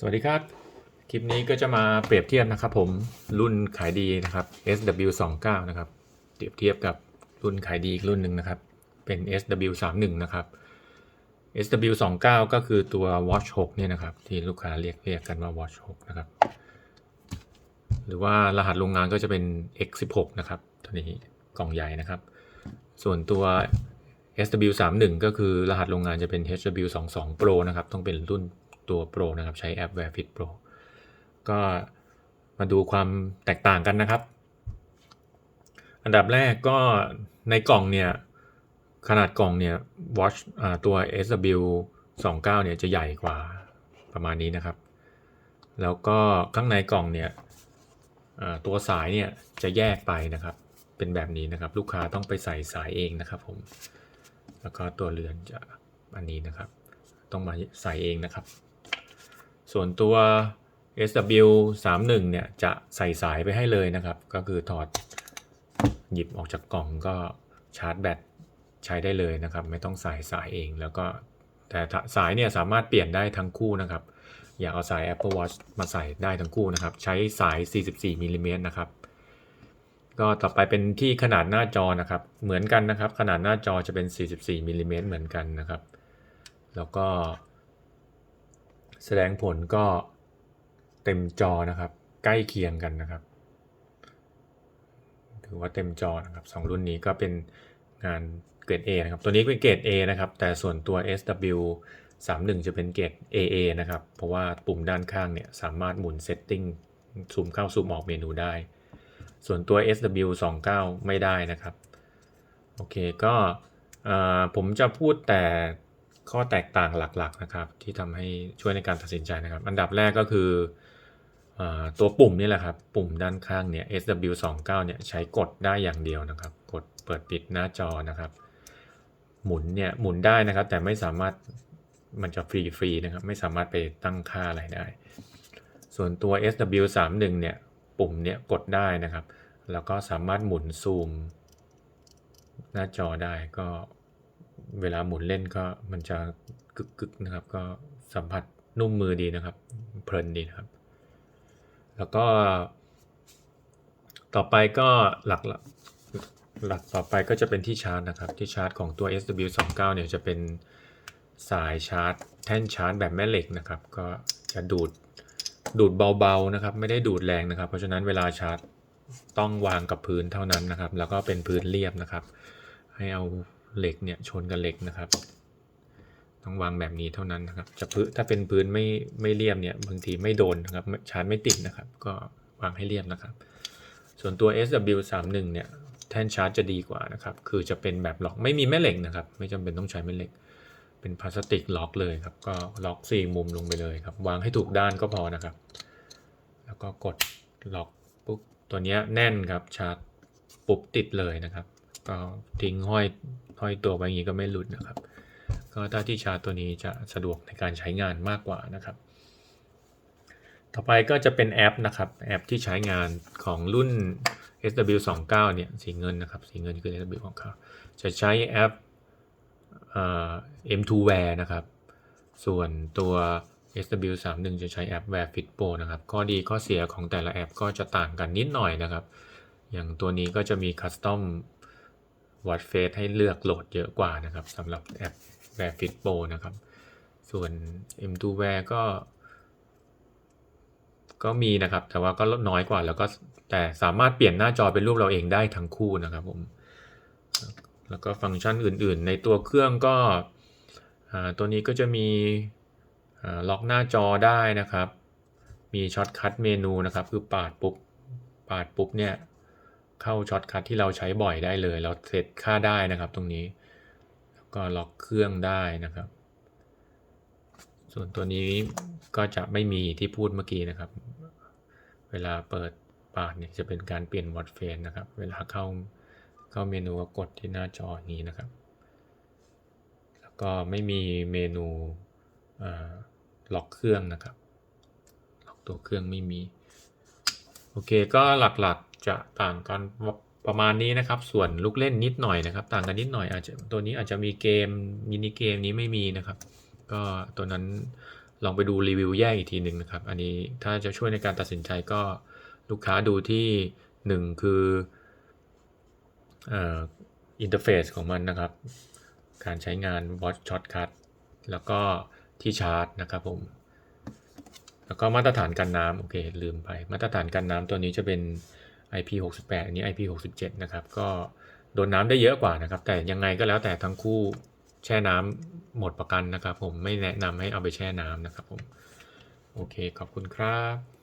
สวัสดีครับ คลิปนี้ก็จะมาเปรียบเทียบนะครับผมรุ่นขายดีนะครับ SW29 นะครับเปรียบเทียบกับรุ่นขายดีอีกรุ่นหนึ่งนะครับ เป็น SW31 นะครับ SW29 ก็คือตัว Watch 6เนี่ยนะครับ ที่ลูกค้าเรียกเรียกกันว่า Watch 6นะครับ หรือว่ารหัสโรงงานก็จะเป็น X16 นะครับตัวนี้กล่องใหญ่นะครับ ส่วนตัว SW31 ก็คือรหัสโรงงานจะเป็น HW22 Pro นะครับ ต้องเป็นรุ่น ตัว Pro นะครับ ใช้แอป Wear Fit Pro ก็มาดูความแตกต่างกันนะครับ อันดับแรกก็ในกล่องเนี่ย ขนาดกล่องเนี่ย Watch อ่าตัว SW29 เนี่ยจะใหญ่กว่าประมาณนี้นะครับ แล้วก็ข้างในกล่องเนี่ยตัวสายเนี่ยจะแยกไปนะครับ เป็นแบบนี้นะครับ ลูกค้าต้องไปใส่สายเองนะครับผม แล้วก็ตัวเรือนจะอันนี้นะครับ ต้องมาใส่เองนะครับ ส่วนตัว SW31 เนี่ยจะใส่สายไปให้เลยนะครับ ก็คือถอดหยิบออกจากกล่องก็ชาร์จแบตใช้ได้เลยนะครับ ไม่ต้องใส่สายเองแล้วก็แต่สายเนี่ยสามารถเปลี่ยนได้ทั้งคู่นะครับ อยากเอาสาย Apple Watch มาใส่ได้ทั้งคู่นะครับ ใช้สาย 44มิลลิเมตรนะครับ ก็ต่อไปเป็นที่ขนาดหน้าจอนะครับ เหมือนกันนะครับ ขนาดหน้าจอจะเป็น 44มิลลิเมตรเหมือนกันนะครับ แล้วก็ แสดงผลก็เต็มจอนะครับ ใกล้เคียงกันนะครับ ถือว่าเต็มจอนะครับสองรุ่นนี้ก็เป็นงานเกรด A นะครับ ตัวนี้เป็นเกรด A นะครับ แต่ส่วนตัว SW 31 จะเป็นเกรด AA นะครับ เพราะว่าปุ่มด้านข้างเนี่ย สามารถหมุนเซตติ้งซูมเข้าซูมออกเมนูได้ ส่วนตัว SW 29ไม่ได้นะครับ โอเค ก็ผมจะพูดแต่ ข้อแตกต่างหลักๆนะครับ ที่ทำให้ช่วยในการตัดสินใจนะครับ อันดับแรกก็คืออตัวปุ่มนี่แหละครับ ปุ่มด้านข้างเนี่ย SW29 เนี่ยใช้กดได้อย่างเดียวนะครับ กดเปิดปิดหน้าจอนะครับ หมุนเนี่ยหมุนได้นะครับ แต่ไม่สามารถมันจะฟรีฟรีๆนะครับ ไม่สามารถไปตั้งค่าอะไรได้ ส่วนตัว SW31 เนี่ยปุ่มเนี่ยกดได้นะครับ แล้วก็สามารถหมุนซูม หน้าจอได้ก็ เวลาหมุนเล่นก็มันจะกึกกึกนะครับ ก็สัมผัสนุ่มมือดีนะครับ เพลินดีนะครับ แล้วก็ ต่อไปก็หลักหลักต่อไปก็จะเป็นที่ชาร์จนะครับ ที่ชาร์จของตัว SW29 เนี่ยจะเป็นสายชาร์จ แท่นชาร์จแบบแม่เหล็กนะครับ ก็จะดูดดูดเบาๆนะครับ ไม่ได้ดูดแรงนะครับ เพราะฉะนั้นเวลาชาร์จต้องวางกับพื้นเท่านั้นนะครับ แล้วก็เป็นพื้นเรียบนะครับ ให้เอา เหล็กเนี่ยชนกับเหล็กนะครับ ต้องวางแบบนี้เท่านั้นนะครับ จะพื้นถ้าเป็นพื้นไม่ไม่เรียบเนี่ยบางทีไม่โดนนะครับชาร์จไม่ติดนะครับ ก็วางให้เรียบนะครับ ส่วนตัว SW31 เนี่ยแท่นชาร์จจะดีกว่านะครับ คือจะเป็นแบบล็อกไม่มีแม่เหล็กนะครับ ไม่จำเป็นต้องใช้แม่เหล็ก เป็นพลาสติกล็อกเลยครับ ก็ล็อกสี่มุมลงไปเลยครับ วางให้ถูกด้านก็พอนะครับ แล้วก็กดล็อกปุ๊บ ตัวเนี้ยแน่นครับ ชาร์จปุ๊บติดเลยนะครับ ก็ทิ้งห้อย ห้อยตัวไว้อย่างนี้ก็ไม่หลุดนะครับ ก็ถ้าที่ชาร์จตัวนี้จะสะดวกในการใช้งานมากกว่านะครับ ต่อไปก็จะเป็นแอปนะครับแอปที่ใช้งานของรุ่น SW29 เนี่ยสีเงินนะครับสีเงินคือ SW29 จะใช้แอปเอ่อ M2Wear นะครับ ส่วนตัว SW31 จะใช้แอป Wear Fit Pro นะครับ ข้อดีข้อเสียของแต่ละแอปก็จะต่างกันนิดหน่อยนะครับ อย่างตัวนี้ก็จะมี Custom Watch Face ให้เลือกโหลดเยอะกว่านะครับสำหรับแอป Wear Fit Pro นะครับ ส่วน M2Wear ก็ ก็มีนะครับ แต่ว่าก็ลดน้อยกว่าแล้วก็แต่สามารถเปลี่ยนหน้าจอเป็นรูปเราเองได้ทั้งคู่นะครับผม แล้วก็ฟังก์ชันอื่นๆ ในตัวเครื่องก็ตัวนี้ก็จะมีล็อกหน้าจอได้นะครับ มีช็อตคัทเมนูนะครับ คือปาดปุ๊บ ปาดปุ๊บเนี่ย เข้าช็อตคัทที่เราใช้บ่อยได้เลยเราเซตค่าได้นะครับตรงนี้ แล้วก็ล็อกเครื่องได้นะครับ ส่วนตัวนี้ก็จะไม่มีที่พูดเมื่อกี้นะครับ เวลาเปิดปาดเนี่ยจะเป็นการเปลี่ยนวอตเฟนนะครับ เวลาเข้าเข้าเมนูก็กดที่หน้าจออย่างนี้นะครับ แล้วก็ไม่มีเมนูล็อกเครื่องนะครับ ล็อกตัวเครื่องไม่มี โอเคก็หลักๆ จะต่างกันประมาณนี้นะครับ ส่วนลูกเล่นนิดหน่อยนะครับ ต่างกันนิดหน่อยอาจจะตัวนี้อาจจะมีเกมมินิเกมนี้ไม่มีนะครับ ก็ตัวนั้นลองไปดูรีวิวแยกอีกทีหนึ่งนะครับ อันนี้ถ้าจะช่วยในการตัดสินใจก็ลูกค้าดูที่หนึ่งคืออินเทอร์เฟซของมันนะครับ การใช้งาน Watch Shortcut แล้วก็ที่ชาร์จนะครับผม แล้วก็มาตรฐานกันน้ำโอเคลืมไป มาตรฐานกันน้ำตัวนี้จะเป็น IP68 อันนี้ IP67 นะครับก็โดนน้ำได้เยอะกว่านะครับ แต่ยังไงก็แล้วแต่ทั้งคู่แช่น้ำหมดประกันนะครับ ผมไม่แนะนำให้เอาไปแช่น้ำนะครับผม โอเค ขอบคุณครับ